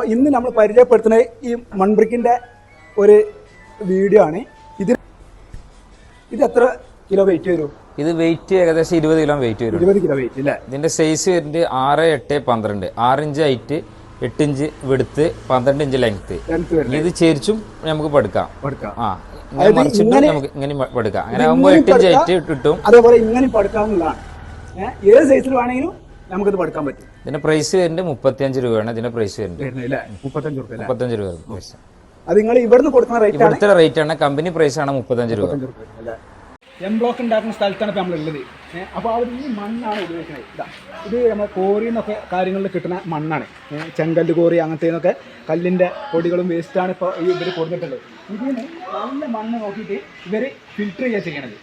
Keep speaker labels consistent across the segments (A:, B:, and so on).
A: അപ്പോൾ ഇന്ന് നമ്മൾ പരിചയപ്പെടുത്തുന്ന ഈ മൺബ്രിക്കിന്റെ ഒരു വീഡിയോ ആണ്. ഇത് ഇത് എത്ര കിലോ വെയിറ്റ് വരും?
B: ഇത് വെയിറ്റ് ഏകദേശം ഇരുപത് കിലോ വെയിറ്റ് വരും.
A: ഇരുപത് കിലോ വെയിറ്റ് അല്ലേ
B: ഇതിന്റെ സൈസ് വരുന്നത് ആറ് എട്ട് പന്ത്രണ്ട്. ആറ് ഇഞ്ച് ഹൈറ്റ് എട്ട് ഇഞ്ച് വെടുത്ത് പന്ത്രണ്ട് ഇഞ്ച് ലെങ്ത് ഇത് ചേരിച്ചും നമുക്ക് പടുക്കാം. ആ ഇങ്ങനെ മറിച്ചിട്ട് നമുക്ക് ഇങ്ങനെ പടുക്കാം. അങ്ങനെ ആകുമ്പോൾ എട്ട് ഇഞ്ച് ഹൈറ്റ് കിട്ടും.
A: അതേപോലെ ഇങ്ങനെ പടുക്കാവുന്നതാണ്. ഏത് സൈസിൽ വേണമെങ്കിലും നമുക്കിത് പഠിക്കാൻ പറ്റും.
B: ഇതിന്റെ പ്രൈസ് വരുന്നത് മുപ്പത്തിയഞ്ച് രൂപയാണ്. ഇതിന്റെ പ്രൈസ് വരുന്നത്.
A: മുപ്പത്തഞ്ച് റുപ്യ
B: മുപ്പത്തഞ്ച് രൂപ പ്രൈസ്
A: അത് നിങ്ങൾ ഇവിടുന്ന് കൊടുക്കുന്ന റേറ്റ്
B: ഇവിടുത്തെ റേറ്റ് ആണ്. കമ്പനി പ്രൈസ് ആണ് മുപ്പത്തഞ്ച് രൂപ.
A: എം ബ്ലോക്ക് ഉണ്ടാക്കുന്ന സ്ഥലത്താണ് ഇപ്പോൾ നമ്മളുള്ളത്. അപ്പോൾ അവർ ഈ മണ്ണാണ് ഉപയോഗിക്കുന്നത്. ഇതാ ഇത് നമ്മൾ കോറി എന്നൊക്കെ കാര്യങ്ങളിൽ കിട്ടുന്ന മണ്ണാണ്. ചെങ്കൽ ചെങ്കല്ല് കോറി അങ്ങനത്തെ നിന്നൊക്കെ കല്ലിന്റെ പൊടികളും വേസ്റ്റാണ് ഇപ്പോൾ ഈ ഇവർ കൊടുത്തിട്ടുള്ളത്. ഇതിന് നല്ല മണ്ണ് നോക്കിയിട്ട് ഇവർ ഫിൽറ്റർ ചെയ്യുക ചെയ്യണത്.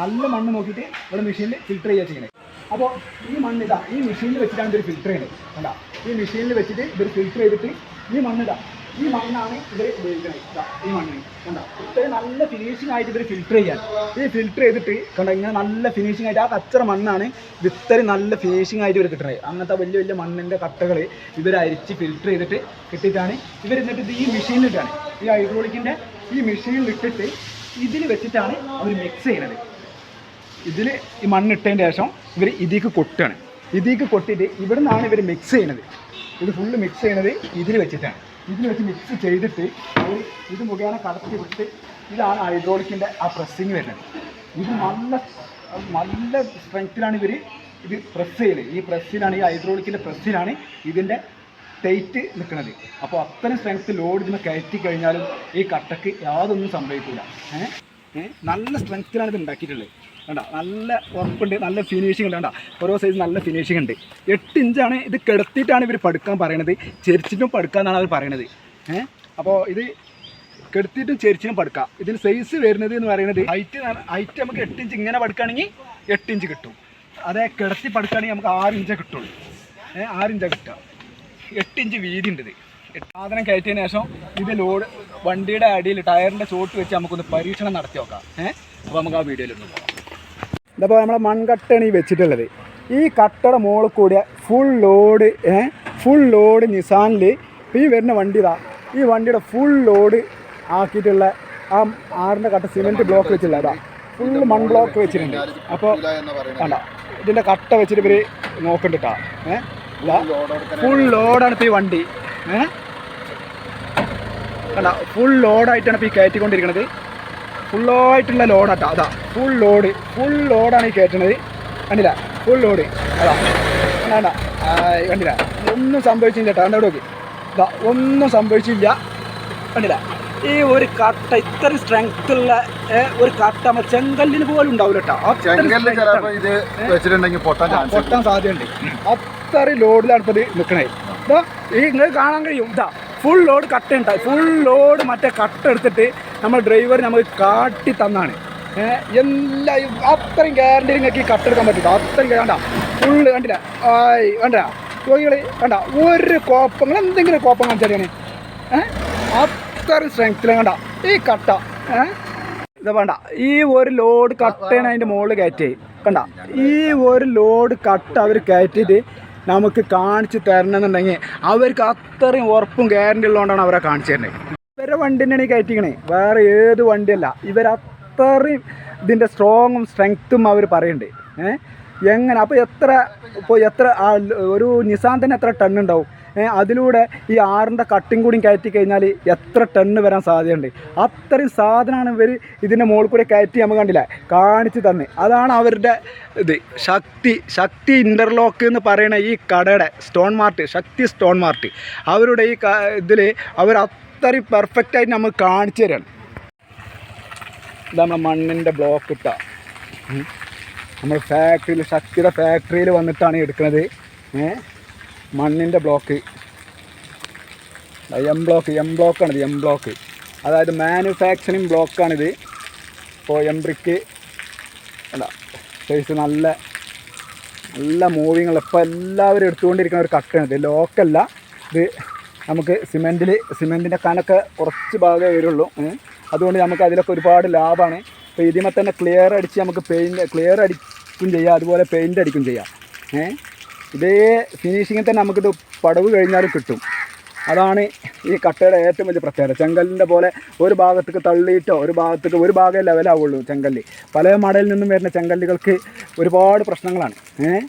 A: നല്ല മണ്ണ് നോക്കിയിട്ട് ഇവിടെ മെഷീനിൽ ഫിൽറ്റർ ചെയ്യുക ചെയ്യണത്. അപ്പോൾ ഈ മണ്ണ് ഈ മെഷീനിൽ വെച്ചിട്ടാണ് ഇതൊരു ഫിൽറ്റർ ചെയ്യുന്നത് കണ്ടാ? ഈ മെഷീനിൽ വെച്ചിട്ട് ഇതൊരു ഫിൽറ്റർ ചെയ്തിട്ട് ഈ മണ്ണിതാ ഈ മണ്ണാണ് ഇവർ ഉപയോഗിക്കുന്നത് ഈ മണ്ണിന് കണ്ടോ? ഇത്രയും നല്ല ഫിനിഷിംഗ് ആയിട്ട് ഇവർ ഫിൽറ്റർ ചെയ്യാൻ. ഈ ഫിൽറ്റർ ചെയ്തിട്ട് കണ്ട ഇങ്ങനെ നല്ല ഫിനിഷിംഗ് ആയിട്ട് ആ കച്ചറ മണ്ണാണ് ഇത് നല്ല ഫിനിഷിംഗ് ആയിട്ട് ഇവർ കിട്ടുന്നത് അങ്ങനത്തെ വലിയ വലിയ മണ്ണിന്റെ കട്ടകൾ ഇവർ അരിച്ച് ഫിൽറ്റർ ചെയ്തിട്ട് കിട്ടിയിട്ടാണ് ഇവർ എന്നിട്ട് ഇത് ഈ മെഷീനിലിട്ടാണ് ഈ ഹൈഡ്രോളിക്കിന്റെ ഈ മെഷീനിൽ ഇട്ടിട്ട് ഇതിൽ വെച്ചിട്ടാണ് അവർ മിക്സ് ചെയ്യുന്നത് ഇതിൽ ഈ മണ്ണിട്ടതിന്റെ ശേഷം ഇവർ ഇതിക്ക് കൊട്ടുകയാണ് ഇതിക്ക് കൊട്ടിയിട്ട് ഇവിടെ നിന്നാണ് ഇവർ മിക്സ് ചെയ്യണത്. ഇത് ഫുള്ള് മിക്സ് ചെയ്യണത് ഇതിൽ വെച്ചിട്ടാണ്. ഇതിൽ വെച്ച് മിക്സ് ചെയ്തിട്ട് അവർ ഇത് മുഖേന കടത്തി വിട്ട് ഇതാണ് ഹൈഡ്രോളിക്കിന്റെ ആ പ്രസ്സിങ് വരുന്നത്. ഇത് നല്ല നല്ല സ്ട്രെങ്ത്തിലാണ് ഇവർ ഇത് പ്രസ് ചെയ്യുന്നത് ഈ പ്രസ്സിലാണ് ഈ ഹൈഡ്രോളിക്കിന്റെ പ്രസ്സിലാണ് ഇതിന്റെ ടൈറ്റ് നിൽക്കുന്നത് അപ്പോൾ അത്രയും സ്ട്രെങ്ത്ത് ലോഡ് ഇതിന് കയറ്റി കഴിഞ്ഞാലും ഈ കട്ടക്ക് യാതൊന്നും സംഭവിക്കില്ല ഏഹ്? നല്ല സ്ട്രെങ്ത്തിലാണ് ഇത് ഉണ്ടാക്കിയിട്ടുള്ളത്. വേണ്ട നല്ല ഉറപ്പുണ്ട് നല്ല ഫിനിഷിംഗ് ഉണ്ട്. വേണ്ട ഓരോ സൈസ് നല്ല ഫിനിഷിംഗ് ഉണ്ട്. എട്ട് ഇഞ്ചാണ് ഇത് കിടത്തിയിട്ടാണ് ഇവർ പടുക്കാൻ പറയണത്. ചെരിച്ചിട്ടും പടുക്കാന്നാണ് അവർ പറയണത്. ഏഹ് അപ്പോൾ ഇത് കെടുത്തിട്ടും ചെരിച്ചിനും പടുക്കാം. ഇതിന് സൈസ് വരുന്നത് എന്ന് പറയുന്നത് ഹൈറ്റ് ഹൈറ്റ് നമുക്ക് എട്ട് ഇഞ്ച് ഇങ്ങനെ പടുക്കുകയാണെങ്കിൽ എട്ട് ഇഞ്ച് കിട്ടും. അതേ കിടത്തി പടുക്കുകയാണെങ്കിൽ നമുക്ക് ആറ് ഇഞ്ചേ കിട്ടുള്ളൂ. ഏഹ് ആറ് ഇഞ്ചാണ് കിട്ടുക. എട്ട് ഇഞ്ച് വീതി ഉണ്ട് ഇത്. സാധനം കയറ്റിയതിന് ശേഷം ഇത് ലോഡ് വണ്ടിയുടെ അടിയിൽ ടയറിന്റെ ചോട്ട് വെച്ച് നമുക്കൊന്ന് പരീക്ഷണം നടത്തി നോക്കാം. ഏഹ് അപ്പോൾ നമുക്ക് ആ വീഡിയോയിലൊന്ന് പോകാം ഇതപ്പോൾ നമ്മളെ മൺകട്ടയാണ് ഈ വെച്ചിട്ടുള്ളത്. ഈ കട്ടയുടെ മുകളിൽ കൂടിയ ഫുൾ ലോഡ് ഏഹ് ഫുൾ ലോഡ് നിസാനിൽ ഈ വരുന്ന വണ്ടി ഇതാ. ഈ വണ്ടിയുടെ ഫുൾ ലോഡ് ആക്കിയിട്ടുള്ള ആ ആറിന്റെ കട്ട സിമെന്റ് ബ്ലോക്ക് വെച്ചിട്ടുള്ള ഫുൾ മൺ ബ്ലോക്ക് വെച്ചിട്ടുണ്ട്. അപ്പോൾ വേണ്ട ഇതിന്റെ കട്ട വെച്ചിട്ട് ഇവർ നോക്കണ്ടിട്ടാ. ഏഹ് ഫുൾ ലോഡാണ് ഇപ്പോൾ ഈ വണ്ടി. ഏഹ് കണ്ട ഫുൾ ലോഡായിട്ടാണ് ഇപ്പോൾ ഈ കയറ്റിക്കൊണ്ടിരിക്കുന്നത് ഫുള്ളായിട്ടുള്ള ലോഡാട്ടോ അതാ ഫുൾ ലോഡ് ഫുൾ ലോഡാണ് ഈ കയറ്റുന്നത് കണ്ടില്ല ഫുൾ ലോഡ് അതാ വേണ്ട കണ്ടില്ല ഒന്നും സംഭവിച്ചില്ല കേട്ടോ കണ്ടോ നോക്കി. ഇതാ ഒന്നും സംഭവിച്ചില്ല. കണ്ടില്ല ഈ ഒരു കട്ട ഇത്ര സ്ട്രെങ്ത് ഉള്ള ഒരു കട്ട നമ്മൾ ചെങ്കല്ലിന് പോലും ഉണ്ടാവില്ല കേട്ടോ
C: പൊട്ടാൻ
A: സാധ്യതയുണ്ട്. അത്രയും ലോഡിലാണ് ഇപ്പോൾ ഇത് നിൽക്കണേ ഇതാ ഈ നിങ്ങൾ കാണാൻ കഴിയും. ഇതാ ഫുൾ ലോഡ് കട്ട് ഉണ്ടായി ഫുൾ ലോഡ് മറ്റേ കട്ട് എടുത്തിട്ട് നമ്മൾ ഡ്രൈവർ നമുക്ക് കാട്ടി തന്നാണ്. എല്ലാം അത്രയും ഗ്യാരണ്ടി നിങ്ങൾക്ക് ഈ കട്ട് എടുക്കാൻ പറ്റില്ല അത്രയും വേണ്ട ഫുള്ള് കണ്ടില്ല? ആയി വേണ്ട രോഗികൾ വേണ്ട ഒരു കോപ്പങ്ങൾ എന്തെങ്കിലും കോപ്പങ്ങൾ കാണിച്ചാൽ ഏഹ് അത്രയും സ്ട്രെങ്ത്തിൽ കണ്ട? ഈ കട്ട ഇത് വേണ്ട. ഈ ഒരു ലോഡ് കട്ടയാണ് അതിന്റെ മുകളിൽ കയറ്റി കണ്ട? ഈ ഒരു ലോഡ് കട്ട് അവർ കയറ്റിയിട്ട് നമുക്ക് കാണിച്ച് തരണമെന്നുണ്ടെങ്കിൽ അവർക്ക് അത്രയും ഉറപ്പും ഗ്യാരണ്ടി ഉള്ളതുകൊണ്ടാണ് അവരെ കാണിച്ചു തരുന്നത്. ഇവരെ വണ്ടി തന്നെയാണ് കയറ്റിക്കണേ. വേറെ ഏത് വണ്ടിയല്ല. ഇവരത്രയും ഇതിന്റെ സ്ട്രോങ്ങും സ്ട്രെങ്ത്തും അവർ പറയുന്നുണ്ട് എങ്ങനെ? അപ്പോൾ എത്ര ഇപ്പോൾ എത്ര ഒരു നിസാൻ തന്നെ എത്ര ടൺ ഉണ്ടാവും? അതിലൂടെ ഈ ആറിന്റെ കട്ടിങ് കൂടി കയറ്റി കഴിഞ്ഞാൽ എത്ര ടണ്ണ് വരാൻ സാധ്യതയുണ്ട്. അത്രയും സാധനമാണ് ഇവർ ഇതിന്റെ മുകളിൽ കൂടി കയറ്റി നമ്മൾ കണ്ടില്ല? കാണിച്ച് തന്നെ. അതാണ് അവരുടെ ഇത്. ശക്തി ശക്തി ഇന്റർലോക്ക് എന്ന് പറയുന്ന ഈ കടയുടെ stone mart Shakti stone mart അവരുടെ ഈ ഇതിൽ അവർ അത്രയും പെർഫെക്റ്റായിട്ട് നമ്മൾ കാണിച്ചു തരാണ്. ഇത് നമ്മളെ മണ്ണിന്റെ ബ്ലോക്ക് ഇട്ട. നമ്മൾ ഫാക്ടറിയിൽ ശക്തിയുടെ ഫാക്ടറിയിൽ വന്നിട്ടാണ് എടുക്കുന്നത് ഏ? മണ്ണിന്റെ ബ്ലോക്ക് എം ബ്ലോക്ക് എം ബ്ലോക്കാണ് ഇത് എം ബ്ലോക്ക് അതായത് മാനുഫാക്ചറിങ് ബ്ലോക്കാണിത് ഇപ്പോൾ എം ബ്രിക്ക് അല്ല സൈസ് നല്ല നല്ല മൂവിങ്ങൾ ഇപ്പോൾ എല്ലാവരും എടുത്തുകൊണ്ടിരിക്കുന്ന ഒരു കട്ടാണിത് ലോക്കല്ല ഇത് നമുക്ക് സിമെന്റിൽ സിമെന്റിന്റെ കനൊക്കെ കുറച്ച് ഭാഗമേ വരുള്ളൂ. അതുകൊണ്ട് നമുക്ക് അതിലൊക്കെ ഒരുപാട് ലാഭമാണ്. ഇപ്പോൾ ഇതിമേ തന്നെ ക്ലിയർ അടിച്ച് നമുക്ക് പെയിന്റ് ക്ലിയർ അടിക്കും ചെയ്യാം. അതുപോലെ പെയിന്റ് അടിക്കും ചെയ്യാം. ഏ? ഇതേ ഫിനിഷിങ്ങിൽ തന്നെ നമുക്കിത് പടവ് കഴിഞ്ഞാലും കിട്ടും. അതാണ് ഈ കട്ടയുടെ ഏറ്റവും വലിയ പ്രത്യേകത. ചെങ്കല്ലിന്റെ പോലെ ഒരു ഭാഗത്തേക്ക് തള്ളിയിട്ടോ ഒരു ഭാഗത്തേക്ക് ഒരു ഭാഗമേ ലെവലാവുള്ളൂ ചെങ്കല്ല്. പല മടയിൽ നിന്നും വരുന്ന ചെങ്കല്ലുകൾക്ക് ഒരുപാട് പ്രശ്നങ്ങളാണ്. ഏഹ്